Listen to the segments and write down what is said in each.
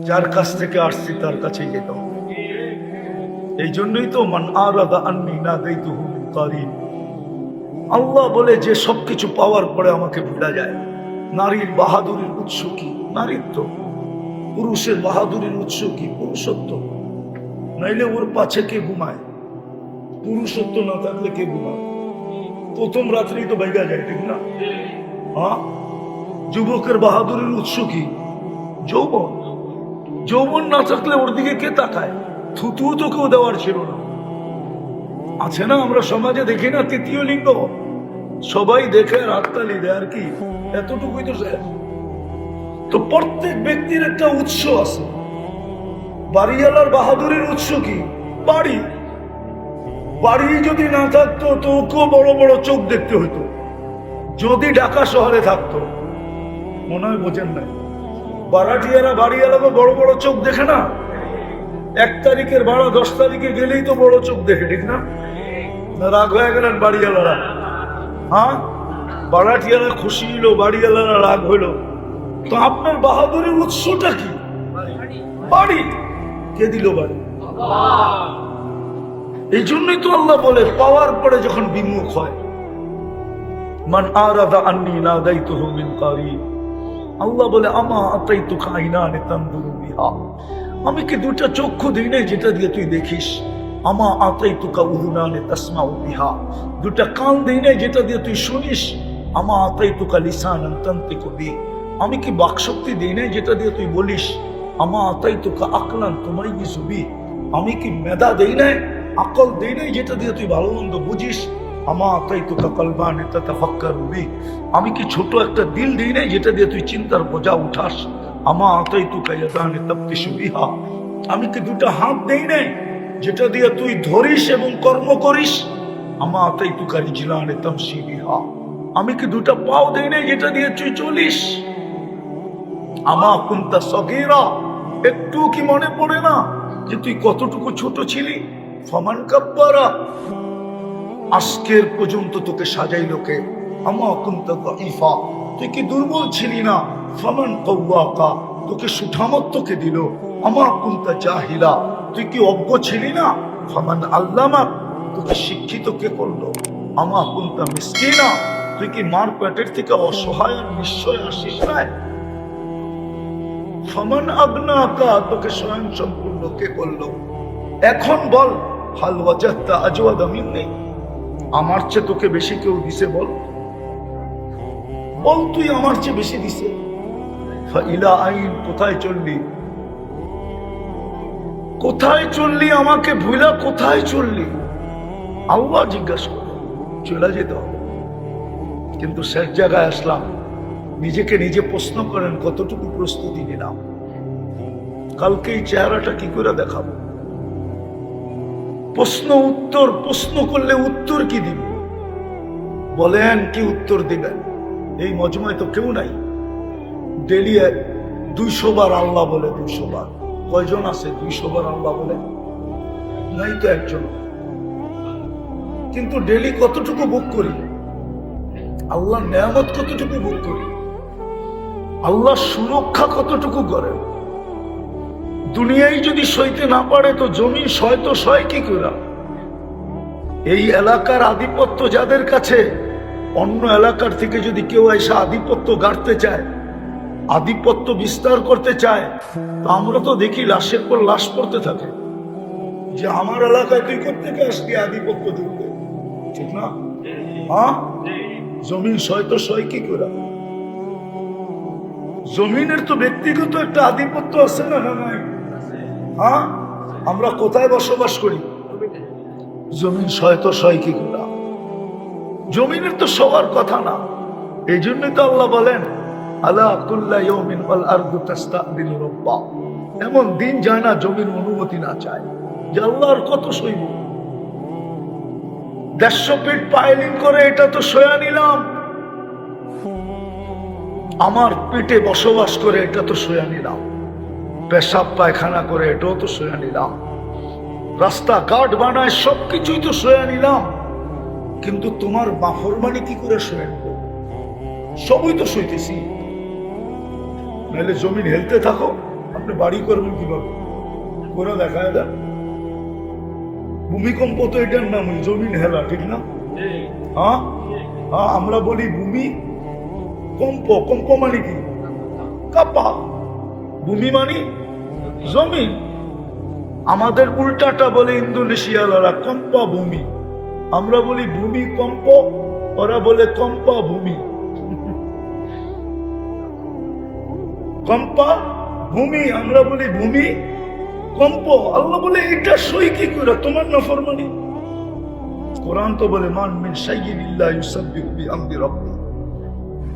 যার কাছ থেকে আসছি, তার কাছেই যেতে। এই জন্যই তো মান আরাদা আন্নি না দেই তো আল্লাহ বলে, যে সবকিছু পাওয়ার পরে আমাকে ভুলা যায়। নারীর বাহাদুরির উৎস কি? নারীর তো। পুরুষের বাহাদুরির উৎস কি? পুরুষত্ব। নাইলে ওর পাছে কে ঘুমায়? পুরুষত্ব না থাকলে কে ঘুমায়? প্রথম রাত্রেই তো বাইগা যায়, ঠিক না? হ্যাঁ? যুবকের বাহাদুরের উৎস কি? যৌবন। যৌবন না থাকলে ওর দিকে কে তাকায়? থুতুও তো কেউ দেওয়ার ছিল না। আছে না আমরা সমাজে দেখি না তৃতীয় লিঙ্গ? সবাই দেখে আর দেয় আর কি? এতটুকুই তো শেষ। তো প্রত্যেক ব্যক্তির একটা উৎস আছে। বাড়িওয়ালার বাহাদুরের উৎস কি? বাড়ি। বাড়ি যদি না থাকতো তো ওকেও বড় বড় চোখ দেখতে হতো যদি ঢাকা শহরে থাকতো, মনে হয় বোঝেন নাই। বারাটিয়ারা বাড়িওয়ালাকে বড় বড় চোখ দেখে না। এক তারিখের ভাড়া দশ তারিখে গেলেই তো বড় চোখ দেখে, ঠিক না? রাগ হয়ে গেলেন বাড়িওয়ালারা। হ্যাঁ? বারাটিয়ারা খুশি হইল, বাড়িওয়ালারা রাগ হইল। তো আপনার বাহাদুরের উৎসটা কি? বাড়ি। কে দিল বাড়ি? এই জন্যই তো আল্লাহ বলে, পাওয়ার পরে যখন বিমুখ হয়, মান আরাদা আন্নি না দায়িত্ব মিন কারি আল্লাহ বলে আমা আতাই তো নেতান্দুরু বিহা। আমি কি দুটা চক্ষু দিই নাই যেটা দিয়ে তুই দেখিস? আমা আতাই তুকা উহুনানে তাসমা বিহা। দুটা কান দিই নাই যেটা দিয়ে তুই শুনিস? আমা আতাই তুকা লিসান তন্তে কবি আমি কি বাকশক্তি দিই নাই যেটা দিয়ে তুই বলিস? আমা আতাই তুকা আকলান তোমাই কি ছবি আমি কি মেধা দেই নাই? আকল দেই নাই যেটা দিয়ে তুই ভালো মন্দ বুঝিস? আমা কি ছোট একটা দিল দিই নাই যেটা দিয়ে তুই চিন্তার বোঝা উঠাস? আমা আতাই তুকা ইয়াদানে তপ্তি সুবিহা আমি কি দুটা হাত দেই নাই যেটা দিয়ে তুই ধরিস এবং কর্ম করিস? আমা আতাই তুকা রিজলানে তমসি বিহা। আমি কি দুটা পাও দেই নাই যেটা দিয়ে তুই চলিস? আমা কুন্তা সগীরা। একটু কি মনে পড়ে না যে তুই কতটুকু ছোট ছিলি? ফমান কাব্বারা। আজকের পর্যন্ত তোকে সাজাইলো কে আমা ইফা তুই কি দুর্বল ছিলি না? ফমান কৌয়াকা তোকে সুঠামত্বকে দিল। আমা কুন্তা জাহিলা। তুই কি অজ্ঞ ছিলি না? ফমান আল্লামা। তোকে শিক্ষিত কে করল? কুন্তা মিসকিনা। তুই কি মার পেটের থেকে অসহায় নিশ্চয় আসিস না ফমান আগ্না আকা তোকে স্বয়ং সম্পূর্ণ কে করল? এখন বল, হাল ওয়াজাত্তা আজওয়াদ নেই আমার চেয়ে তোকে বেশি কেউ দিছে বল? বল তুই আমার চেয়ে বেশি দিছে। আইন, কোথায় চললি? কোথায় চললি আমাকে ভুলা কোথায় চললি? আল্লাহ জিজ্ঞাসা করে। চলে যেতে কিন্তু শেষ জায়গায় আসলাম। নিজেকে নিজে প্রশ্ন করেন, কতটুকু প্রস্তুতি নিলাম? কালকে এই চেহারাটা কি করে দেখাবো? প্রশ্ন উত্তর, প্রশ্ন করলে উত্তর কি দিব? বলেন কি উত্তর দিবেন? এই মজমায় তো কেউ নাই। ডেলি দুইশো বার আল্লাহ বলে, দুইশো বার। কয়জন আছে দুইশো বার আল্লাহ বলে? নাই তো একজন। কিন্তু ডেলি কতটুকু বুক করি? আল্লাহ নেয়ামত কতটুকু বুক করি? আল্লাহ সুরক্ষা কতটুকু করে? দুনিয়ায় যদি সইতে না পারে, তো জমি সয় তো সয় কি করে? এই এলাকার আধিপত্য যাদের কাছে, অন্য এলাকার থেকে যদি কেউ এসে আধিপত্য গাড়তে চায়, আধিপত্য বিস্তার করতে চায়, তো আমরা তো দেখি লাশের পর লাশ পড়তে থাকে। যে আমার এলাকায় তুই কোথেকে আসবি আধিপত্য দিতে ঠিক না? হ্যাঁ? জমিন সয় তো সয় কি করে? জমিনের তো ব্যক্তিগত একটা আধিপত্য আছে না না? হ্যাঁ? আমরা কোথায় বসবাস করি? জমিন সয় তো সয় কি করে জমিনের তো সবার কথা না। এই জন্যই তো আল্লাহ বলেন এমন দিন যায় না জমির অনুমতি না চায়, যে কত দেড়শো করে এটা তো নিলাম। আমার পেটে বসবাস করে এটা তো সয়া নিলাম। পেশাব পায়খানা করে, এটাও তো সয়া নিলাম। রাস্তা ঘাট বানায় সবকিছুই তো সয়া নিলাম। কিন্তু তোমার বাফরমানি কি করে নেব? সবই তো সইতেছি নাহলে জমিন হেলতে থাকো, আপনি বাড়ি করবেন কীভাবে? করে দেখায় দেন। ভূমিকম্প তো এটার নাম জমিন হেলা, ঠিক না? হ্যাঁ? হ্যাঁ আমরা বলি ভূমি কম্প কম্প মানে কি? কাপা। ভূমি মানে জমিন আমাদের উল্টাটা বলে ইন্দোনেশিয়ালারা কম্পা ভূমি। আমরা বলি ভূমি কম্প, ওরা বলে কম্পা ভূমি। কম্পা, ভূমি, আমরা বলি ভূমি কম্প। আল্লাহ বলে, এটা সই কি করে? তোমার নফরমানি কোরআন তো বলে, মান মিন রাব্বি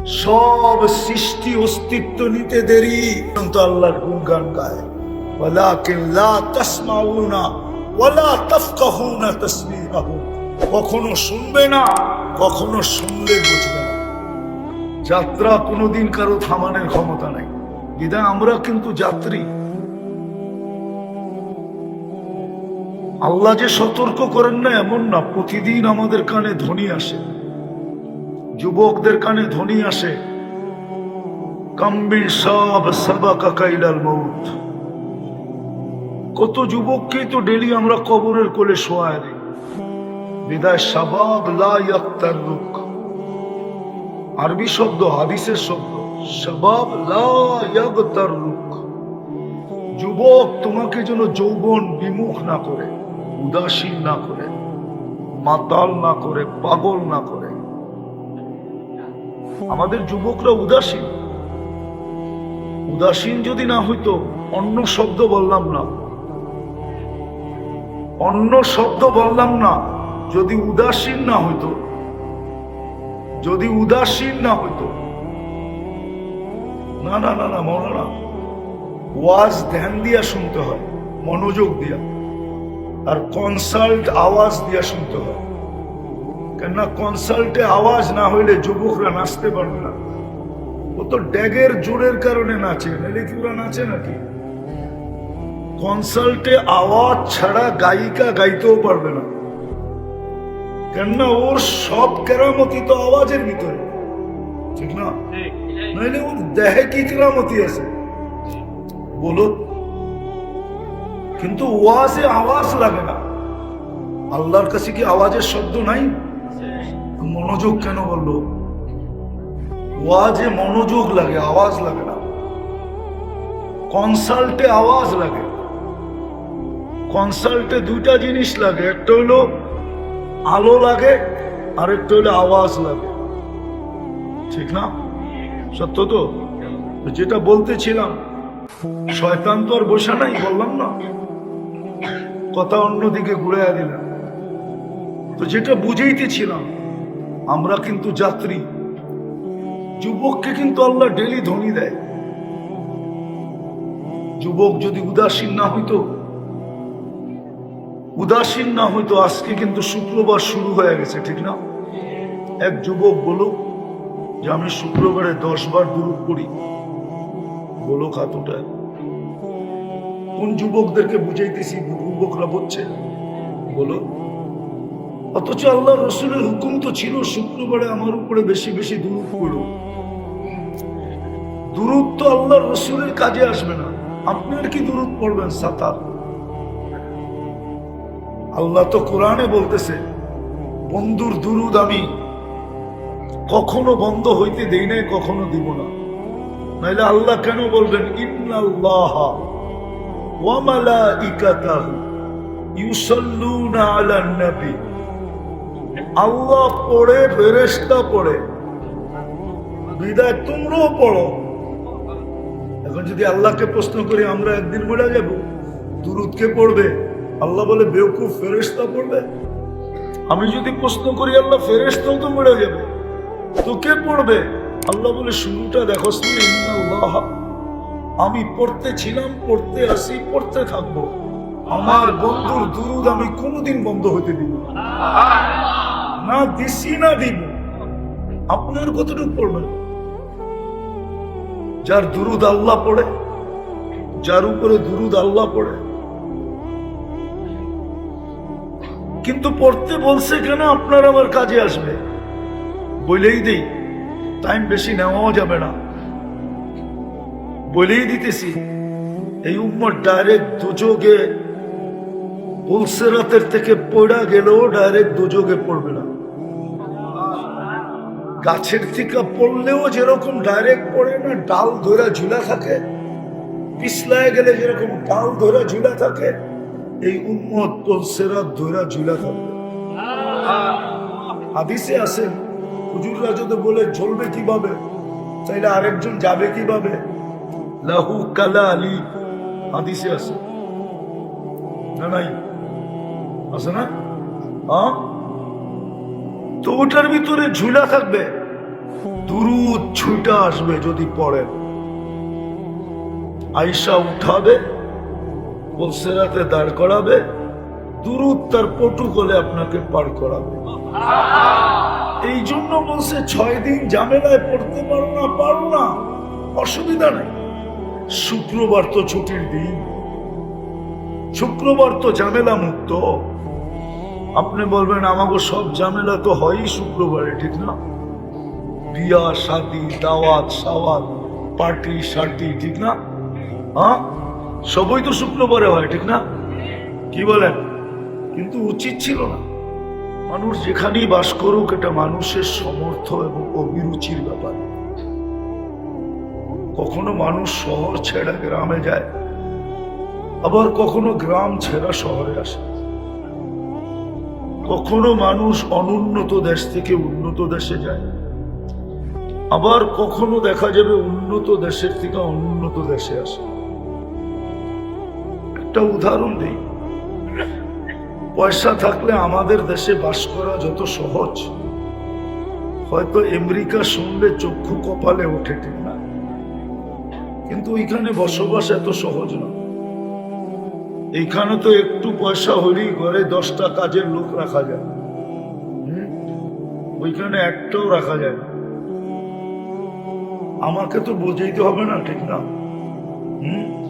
সব সৃষ্টি অস্তিত্ব নিতে দেরি। কিন্তু আল্লাহর গুণগান গায়। ওয়ালাকিন লা তাসমাউনা ওয়ালা তাফকাহুনা তাসবিহাহুম কখনো শুনবে না, কখনো শুনলে বুঝবে না। যাত্রা কোনোদিন কারও থামানোর ক্ষমতা নাই। দিদা আমরা কিন্তু যাত্রী। আল্লাহ যে সতর্ক করেন না এমন না, প্রতিদিন আমাদের কানে ধ্বনি আসে। যুবকদের কানে ধ্বনি আসে। কাম্বির সব সাবা কাকাইলাল মৌত কত যুবককেই তো ডেলি আমরা কবরের কোলে শোয়ায় দিই। বিদায় সাবাব লা ইয়াক্তার রুক আরবি শব্দ, হাদিসের শব্দ, সাবাব লা ইয়াগতার রুক যুবক তোমাকে যেন যৌবন বিমুখ না করে, উদাসীন না করে, মাতাল না করে, পাগল না করে। আমাদের যুবকরা উদাসীন। উদাসীন যদি না হইতো, অন্য শব্দ বললাম না। অন্য শব্দ বললাম না, যদি উদাসীন না হইতো, যদি উদাসীন না হইতো। না না না না, মৌলানা, ওয়াজ ধ্যান দিয়া শুনতে হয়, মনোযোগ দিয়া, আর কনসাল্ট আওয়াজ দিয়া শুনতে হয়। কেননা কনসাল্টে আওয়াজ না হইলে যুবকরা নাচতে পারবে না। ও তো ড্যাগের জোরের কারণে নাচে, নাহলে কি ওরা নাচে নাকি? কনসাল্টে আওয়াজ ছাড়া গায়িকা গাইতেও পারবে না। কেননা ওর সব কেরামতি তো আওয়াজের ভিতরে। ঠিক না? নাহলে ওর দেহে কি কেরামতি আছে? বলো। কিন্তু ওয়াজে আওয়াজ লাগে না। আল্লাহর কাছে কি আওয়াজের শব্দ নাই? মনোযোগ কেন বলল? ওয়াজে মনোযোগ লাগে আওয়াজ লাগে না। কনসাল্টে আওয়াজ লাগে। কনসাল্টে দুইটা জিনিস লাগে। একটা হলো আলো লাগে, আর একটা হলো আওয়াজ লাগে। ঠিক না? সত্য তো? যেটা বলতেছিলাম, শয়তান তো আর বসে নাই, বললাম না। কথা অন্যদিকে ঘুরে দিলাম। তো যেটা বুঝেইতেছিলাম, আমরা কিন্তু যাত্রী। যুবককে কিন্তু আল্লাহ ডেলি ধনী দেয়। যুবক যদি উদাসীন না হইতো উদাসীন না হইতো, আজকে কিন্তু শুক্রবার শুরু হয়ে গেছে, ঠিক না? এক যুবক বলো যে, আমি শুক্রবারে দশ বার দূর করি বলো খাতুটা কোন যুবকদেরকে বুঝাইতেছি যুবকরা বলছে বলো অথচ আল্লাহ রসুলের হুকুম তো ছিল শুক্রবারে আমার উপরে বেশি বেশি দূর করো দূরত তো আল্লাহ রসুলের কাজে আসবে না। আপনার কি দূরত পড়বেন, সাতার? আল্লাহ তো কোরআনে বলতেছে, বন্ধুর দুরুদ আমি কখনো বন্ধ হইতে দেই নাই, কখনো দিব না। নাইলে আল্লাহ কেন বলবেন আল্লাহ পড়ে, ফেরেশতা পড়ে। বিদায় তোমরাও পড়ো। এখন যদি আল্লাহকে প্রশ্ন করি, আমরা একদিন মরে যাব, দুরুদকে পড়বে। আল্লাহ বলে বেউকুফ ফেরেশতা পড়বে আমি যদি প্রশ্ন করি, আল্লাহ, ফেরেশতাও তো মরে যাবে। তো কে পড়বে? আল্লাহ বলে, শুরুটা দেখো আমি পড়তে ছিলাম, পড়তে আসি, পড়তে থাকব। আমার বন্ধুর দুরুদ আমি কোনোদিন বন্ধ হতে দিব না। দিছি, না দিব। আপনার কতটুকু পড়বেন যার দুরুদ আল্লাহ পড়ে, যার উপরে দুরুদ আল্লাহ পড়ে কিন্তু পড়তে বলছে কেন আপনার আমার কাজে আসবে? বলেই দেই টাইম বেশি নেওয়াও যাবে না। বলেই দিতেছি, এই উম্মত ডাইরেক্ট দুযোগে পুলসেরাতের থেকে পড়া গেলেও ডাইরেক্ট দুযোগে পড়বে না। গাছের থেকে পড়লেও যেরকম ডাইরেক্ট পড়ে না, ডাল ধরা ঝুলা থাকে, পিছলায় গেলে যেরকম ডাল ধরা ঝুলা থাকে এই উম্মত পুলসেরাত ধরা ঝুলা থাকবে। হাদিসে আছে, হুজুররা যদি বলে চলবে কীভাবে? তাইলে আরেকজন যাবে কীভাবে? লাহু কালা আলী, হাদিসে আছে। না, নাই? আছে না? হ্যাঁ? তো ওটার ভিতরে ঝুলা থাকবে। দুরুদ ছুটা আসবে যদি পড়েন। আইসা উঠাবে বলসেরাতে দাঁড় করাবে, দুরুদ তার পটুকলে আপনাকে পার করাবে। এই জন্য বলছে, ছয় দিন ঝামেলায় পড়তে পারো না পারো না, অসুবিধা নেই। শুক্রবার তো ছুটির দিন। শুক্রবার তো ঝামেলা মুক্ত। আপনি বলবেন আমাকে সব ঝামেলা তো হয়ই শুক্রবারে, ঠিক না? বিয়া, শাদি, দাওয়াত, সাওয়াত, পার্টি শার্টি ঠিক না? হ্যাঁ? সবই তো শুক্রবারে হয়, ঠিক না? কি বলেন? কিন্তু উচিত ছিল না। মানুষ যেখানেই বাস করুক, এটা মানুষের সমর্থ এবং অভিরুচির ব্যাপার। কখনো মানুষ শহর ছেড়া গ্রামে যায়, আবার কখনো গ্রাম ছেড়া শহরে আসে। কখনো মানুষ অনুন্নত দেশ থেকে উন্নত দেশে যায়, আবার কখনো দেখা যাবে উন্নত দেশের থেকে অনুন্নত দেশে আসে। একটা উদাহরণ দিই। পয়সা থাকলে আমাদের দেশে বাস করা যত সহজ। হয়তো আমেরিকা শুনলে চক্ষু কপালে ওঠে, ঠিক না? কিন্তু ওইখানে বসবাস এত সহজ না। এইখানে তো একটু পয়সা হলেই ঘরে দশটা কাজের লোক রাখা যায়? ওইখানে একটাও রাখা যায় না। আমাকে তো বোঝাইতে হবে না, ঠিক না? হুম?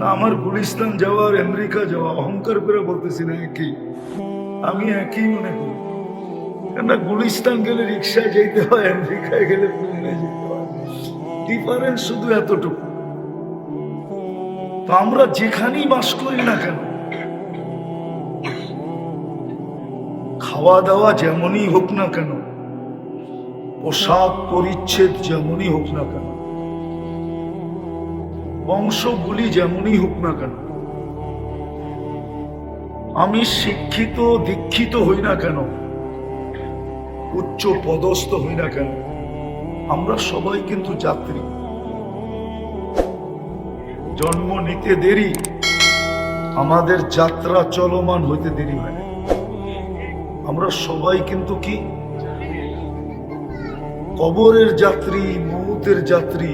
না, আমার গুলিস্তান যাওয়া আর আমেরিকা যাওয়া অহংকার করে বলতেছি না একই। আমি একই মনে করি। কেননা গুলিস্তান গেলে রিক্সায় যেতে হয়, আমেরিকায় গেলে প্লেনে যেতে হয়। ডিফারেন্স শুধু এতটুকু। তো আমরা যেখানেই বাস করি না কেন খাওয়া দাওয়া যেমনই হোক না কেন, পোশাক পরিচ্ছেদ যেমনই হোক না কেন বংশগুলি যেমনই হোক না কেন, আমি শিক্ষিত, দীক্ষিত হই না কেন উচ্চ পদস্থ হই না কেন, আমরা সবাই কিন্তু যাত্রী। জন্ম নিতে দেরি, আমাদের যাত্রা চলমান হইতে দেরি হয় আমরা সবাই কিন্তু কি? কবরের যাত্রী, মৌতের যাত্রী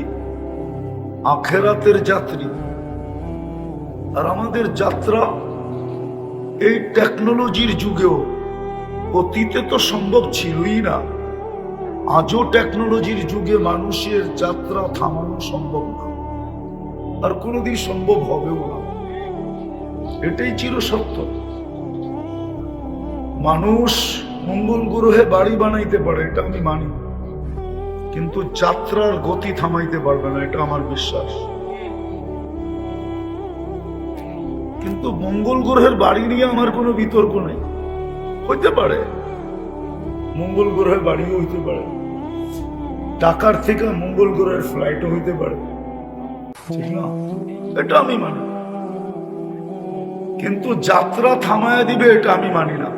আখেরাতের যাত্রী। আর আমাদের যাত্রা এই টেকনোলজির যুগেও অতীতে তো সম্ভব ছিলই না। আজও টেকনোলজির যুগে মানুষের যাত্রা থামানো সম্ভব না। আর কোনোদিন সম্ভব হবেও না। এটাই চির সত্য। মানুষ মঙ্গল গ্রহে বাড়ি বানাইতে পারে, এটা আমি মানি। কিন্তু যাত্রার গতি থামাইতে পারবে না, এটা আমার বিশ্বাস। কিন্তু মঙ্গল গ্রহের বাড়ি নিয়ে আমার কোনো বিতর্ক নেই। হইতে পারে। মঙ্গল গ্রহের বাড়িও হইতে পারে। ঢাকার থেকে মঙ্গল গ্রহের ফ্লাইটও হইতে পারে। এটা আমি মানি। কিন্তু যাত্রা থামায়া দিবে, এটা আমি মানি না।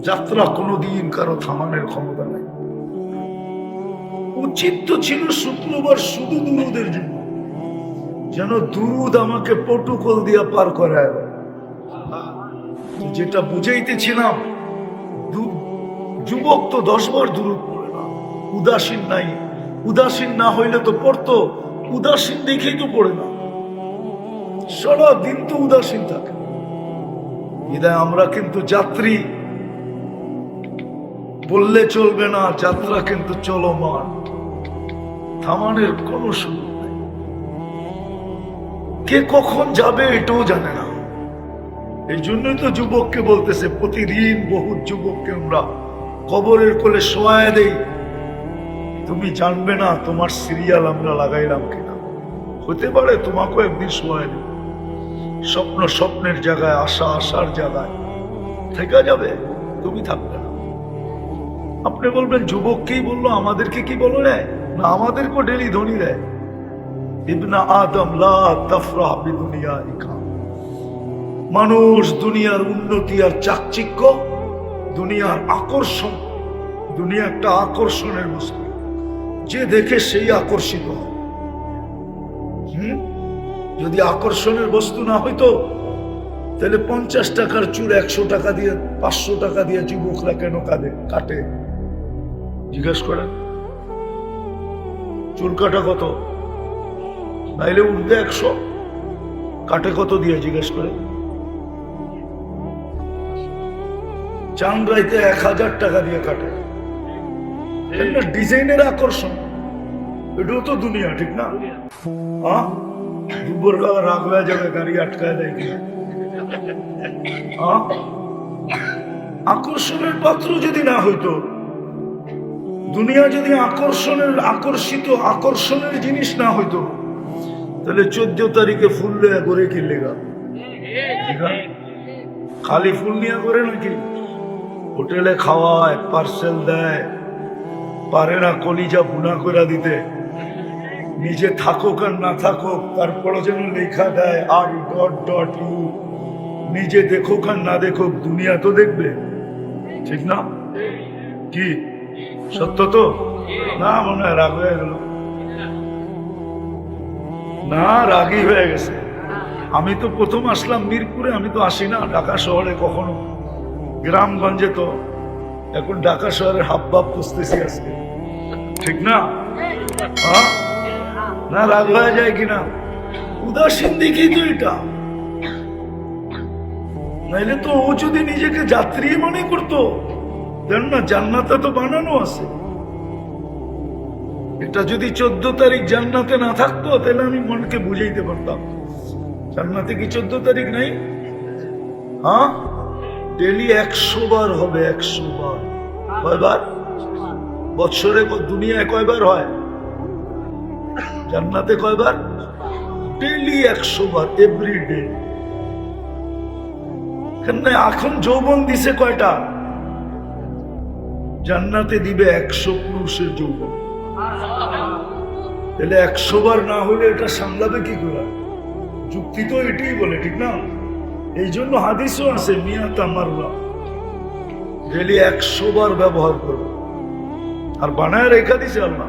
যাত্রা কোনোদিন কারও থামানোর ক্ষমতা নাই। উচিত ছিল শুক্রবার শুধু দুরুদের জন্য। যেন দুরুদ আমাকে পটুকল দিয়া পার করায়। যেটা বুঝাইতেছিলাম যুবক তো দশবার দুরুদ পড়ে না, উদাসীন নাই। উদাসীন না হইলে তো পড়তো, উদাসীন দেখেই তো পড়ে না। সারা দিন তো উদাসীন থাকে। বিদায়, আমরা কিন্তু যাত্রী। বললে চলবে না, যাত্রা কিন্তু চলমান। থামানের কোন সুযোগ নেই। কে কখন যাবে এটাও জানে না। এই জন্যই তো যুবককে বলতেছে, প্রতিদিন বহু যুবককে আমরা কবরের কোলে শোয়ায় দেই। তুমি জানবে না তোমার সিরিয়াল আমরা লাগাইলাম কিনা। হতে পারে তোমাকেও একদিন সময় নেই স্বপ্ন স্বপ্নের জায়গায়, আশা আশার জায়গায়। থেকে যাবে, তুমি থাকবে না। আপনি বলবেন, যুবককেই বলল, আমাদেরকে কি বলো রে আমাদেরকেও ডেলি ধনী দেয়। ইবনা আদম, লা তাফরাহ বিদুনিয়াইকা। মানুষ দুনিয়ার উন্নতি আর চাকচিক্য, দুনিয়ার আকর্ষণ, দুনিয়া একটা আকর্ষণের বস্তু। যে দেখে সেই আকর্ষিত হয়? যদি আকর্ষণের বস্তু না হইতো, তাহলে পঞ্চাশ টাকার চুর একশো টাকা দিয়ে, পাঁচশো টাকা দিয়ে যুবকরা কেন কাঁদে? কাটে? জিজ্ঞেস করেন। চুল কাটা কত? নাইলে উঠবে একশো। কাটে কত দিয়ে জিজ্ঞেস করে? চান এক হাজার টাকা দিয়ে কাটে ডিজাইনের আকর্ষণ। এটাও তো দুনিয়া, ঠিক না? দুপুর বেলা রাগ যাবে, গাড়ি আটকায় দেয় কিনা? আকর্ষণের পাত্র যদি না হইতো দুনিয়া যদি আকর্ষণের, আকর্ষিত, আকর্ষণের জিনিস না হইতো, তাহলে চোদ্দ তারিখে ফুল দেয়া করে কি লেগা? খালি ফুল নিয়ে করে নাকি? হোটেলে খাওয়ায় পার্সেল দেয়, পারে না কলিজা ভুনা করে দিতে। নিজে থাকুক আর না থাকুক তারপরে যেন লেখা দেয় আর ডট ডট ইউ নিজে দেখুক আর না দেখুক, দুনিয়া তো দেখবে। ঠিক না? কি? সত্য তো? না, মনে হয় রাগ হয়ে গেল। না, রাগই হয়ে গেছে। আমি তো প্রথম আসলাম মিরপুরে, আমি তো আসি না ঢাকা শহরে কখনো। গ্রামগঞ্জে তো। এখন ঢাকা শহরে হাব ভাব খুঁজতেছি আজকে। ঠিক না? না, রাগ হয়ে যায় কিনা? উদাসীন দিকেই তো এটা। নাইলে তো ও যদি নিজেকে যাত্রী মনে করতো দেন না জান্নাতে তো বানানো আছে। এটা যদি চোদ্দ তারিখ জান্নাতে না থাকতো, তাহলে আমি মনকে বুঝাইতে পারতাম। জান্নাতে কি চোদ্দ তারিখ নাই? হ্যাঁ? ডেলি একশো বার হবে, একশো বার। কয়বার? বৎসরে দুনিয়ায় কয়বার হয়? জান্নাতে কয়বার? ডেলি একশো বার এভরি ডে এখন যৌবন দিছে কয়টা? জান্নাতে দিবে একশো পুরুষের যৌবন। তাহলে একশো বার না হলে এটা সামলাবে কি করে? যুক্তি তো এটাই বলে, ঠিক না? এই জন্য হাদিসও আছে, মিয়া তামারুলা ডেলি একশো বার ব্যবহার করবে আর বানায় রেখা দিছে আল্লাহ।